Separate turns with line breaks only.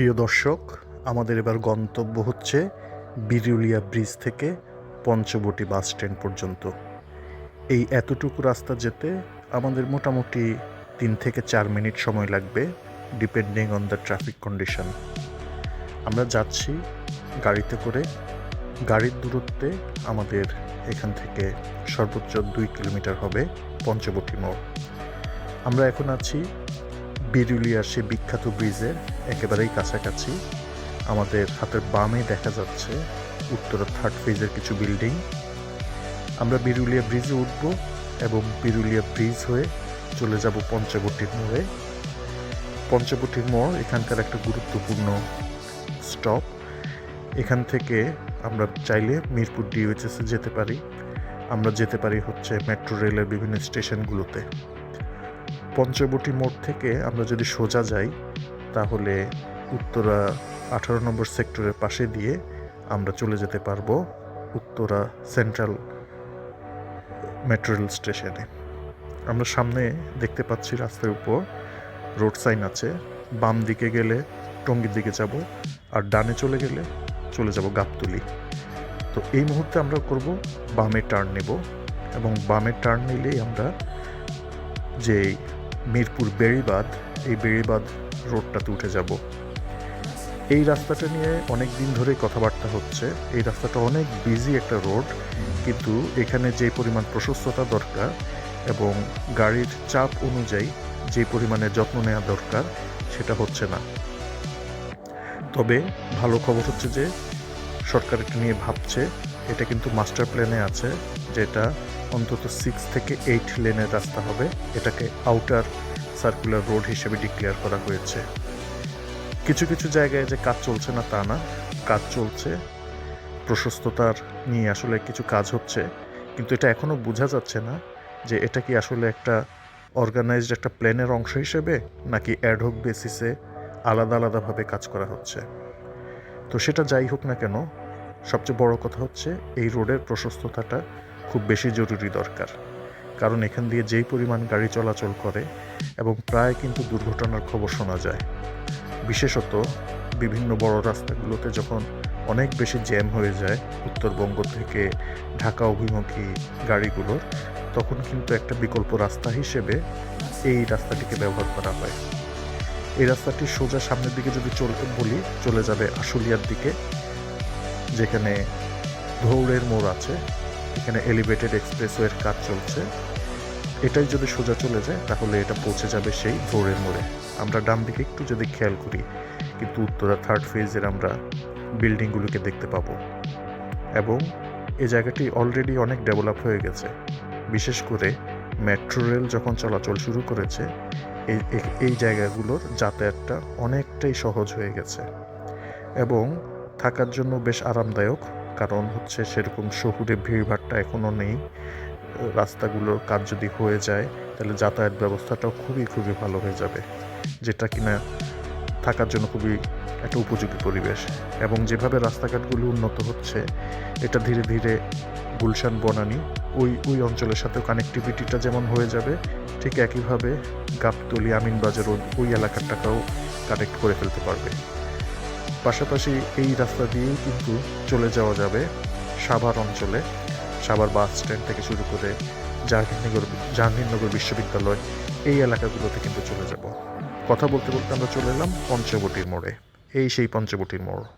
প্রিয় দর্শক, আমাদের এবার গন্তব্য হচ্ছে বিরুলিয়া ব্রিজ থেকে পঞ্চবটি বাস স্ট্যান্ড পর্যন্ত। এই এতটুকু রাস্তা যেতে আমাদের মোটামুটি তিন থেকে চার মিনিট সময় লাগবে depending on the traffic condition আমরা যাচ্ছি গাড়িতে করে। গাড়ির দূরত্বে আমাদের এখান থেকে সর্বোচ্চ দুই কিলোমিটার হবে পঞ্চবটি মোড়। আমরা এখন আছি বিরুলিয়ার সে বিখ্যাত ব্রিজের একেবারেই কাছাকাছি। আমাদের হাতের বামে দেখা যাচ্ছে উত্তরা থার্ড ফেজের কিছু বিল্ডিং আমরা বিরুলিয়া ব্রিজে উঠব এবং বিরুলিয়া ব্রিজ হয়ে চলে যাব পঞ্চবটির মোড়ে। পঞ্চবটির মোড় এখানকার একটা গুরুত্বপূর্ণ স্টপ এখান থেকে আমরা চাইলে মিরপুর ডিওএইচএসে যেতে পারি। আমরা যেতে পারি হচ্ছে মেট্রো রেলের বিভিন্ন স্টেশনগুলোতে পঞ্চবটি মোড় থেকে আমরা যদি সোজা যাই, তাহলে উত্তরা আঠারো নম্বর সেক্টরের পাশে দিয়ে আমরা চলে যেতে পারব উত্তরা সেন্ট্রাল মেট্রো রেল স্টেশনে। আমরা সামনে দেখতে পাচ্ছি রাস্তার উপর রোড সাইন আছে। বাম দিকে গেলে টঙ্গির দিকে যাব আর ডানে চলে গেলে চলে যাব গাবতলি। তো এই মুহূর্তে আমরা করব বামে টার্ন নেব এবং বামে টার্ন নিলেই আমরা যে মিরপুর বেড়িবাঁধ, এই বেড়িবাঁধ রোডটাতে উঠে যাব। এই রাস্তাটা নিয়ে অনেক দিন ধরে কথাবার্তা হচ্ছে। এই রাস্তাটা অনেক বিজি একটা রোড, কিন্তু এখানে যে পরিমাণ প্রশস্ততা দরকার এবং গাড়ির চাপ অনুযায়ী যে পরিমাণে যত্ন নেওয়া দরকার, সেটা হচ্ছে না। তবে ভালো খবর হচ্ছে যে সরকার এটা নিয়ে ভাবছে। এটা কিন্তু মাস্টার প্ল্যানে আছে, যেটা অন্তত সিক্স থেকে এইট লেনের রাস্তা হবে। এটাকে আউটার সার্কুলার রোড হিসেবে ডিক্লেয়ার করা হয়েছে। কিছু কিছু জায়গায় যে কাজ চলছে না তা না। কাজ চলছে, প্রশস্ততার নিয়ে আসলে কিছু কাজ হচ্ছে, কিন্তু এটা এখনও বোঝা যাচ্ছে না যে এটা কি আসলে একটা অর্গানাইজড একটা প্ল্যানের অংশ হিসেবে নাকি অ্যাডহক বেসিসে আলাদা আলাদাভাবে কাজ করা হচ্ছে। তো সেটা যাই হোক না কেন, সবচেয়ে বড় কথা হচ্ছে এই রোডের প্রশস্ততাটা খুব বেশি জরুরি দরকার। কারণ এখান দিয়ে যেই পরিমাণ গাড়ি চলাচল করে এবং প্রায় কিন্তু দুর্ঘটনার খবর শোনা যায়। বিশেষত বিভিন্ন বড় রাস্তাগুলোতে যখন অনেক বেশি জ্যাম হয়ে যায় উত্তরবঙ্গ থেকে ঢাকা অভিমুখী গাড়িগুলোর, তখন কিন্তু একটা বিকল্প রাস্তা হিসেবে এই রাস্তাটিকে ব্যবহার করা হয়। এই রাস্তাটি সোজা সামনের দিকে যদি চলে, বলি, চলে যাবে আশুলিয়ার দিকে, যেখানে ধৌড়ের মোড় আছে। এখানে এলিভেটেড এক্সপ্রেসওয়ের কাজ চলছে। এটাই যদি সোজা চলে যায়, তাহলে এটা পৌঁছে যাবে সেই ধৌড়ের মোড়ে। আমরা ডান দিকে একটু যদি খেয়াল করি, কিন্তু উত্তরা থার্ড ফেজের আমরা বিল্ডিংগুলোকে দেখতে পাবো। এবং এই জায়গাটি অলরেডি অনেক ডেভেলপ হয়ে গেছে। বিশেষ করে মেট্রো রেল যখন চলাচল শুরু করেছে এই- এই জায়গাগুলোর যাতায়াতটা অনেকটাই সহজ হয়ে গেছে। এবং থাকার জন্য বেশ আরামদায়ক কারণ হচ্ছে সেরকম শহুরে ভিড়ভাড়টা এখনও নেই। রাস্তাগুলোর কাজ যদি হয়ে যায়, তাহলে যাতায়াত ব্যবস্থাটাও খুবই খুবই ভালো হয়ে যাবে, যেটা কিনা থাকার জন্য খুবই একটা উপযোগী পরিবেশ। এবং যেভাবে রাস্তাঘাটগুলো উন্নত হচ্ছে, এটা ধীরে ধীরে গুলশান, বনানি, ওই ওই অঞ্চলের সাথেও কানেক্টিভিটিটা যেমন হয়ে যাবে, ঠিক একইভাবে গাবতলি, আমিনবাজার ওই এলাকাটাকেও কানেক্ট করে ফেলতে পারবে। পাশাপাশি এই রাস্তা দিয়েই কিন্তু চলে যাওয়া যাবে সাভার অঞ্চলে। সাভার বাস স্ট্যান্ড থেকে শুরু করে জাহাঙ্গীরনগর জাহাঙ্গীরনগর বিশ্ববিদ্যালয় এই এলাকাগুলোতে কিন্তু চলে যাব। কথা বলতে বলতে আমরা চলে এলাম পঞ্চবটির মোড়ে। এই সেই পঞ্চবটির মোড়।